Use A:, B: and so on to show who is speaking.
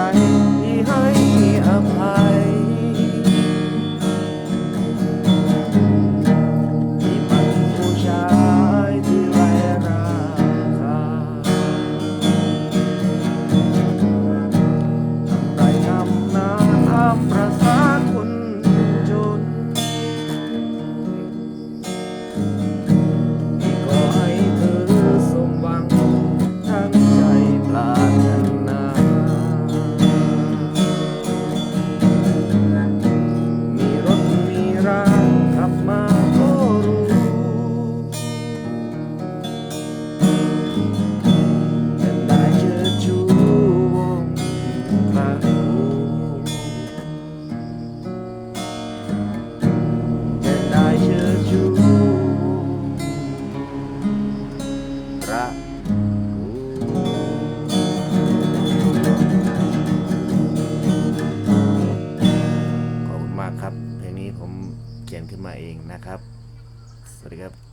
A: night ระขอบคุณมากครับ เพลงนี้ผมเขียนขึ้นมาเองนะครับ สวัสดีครับ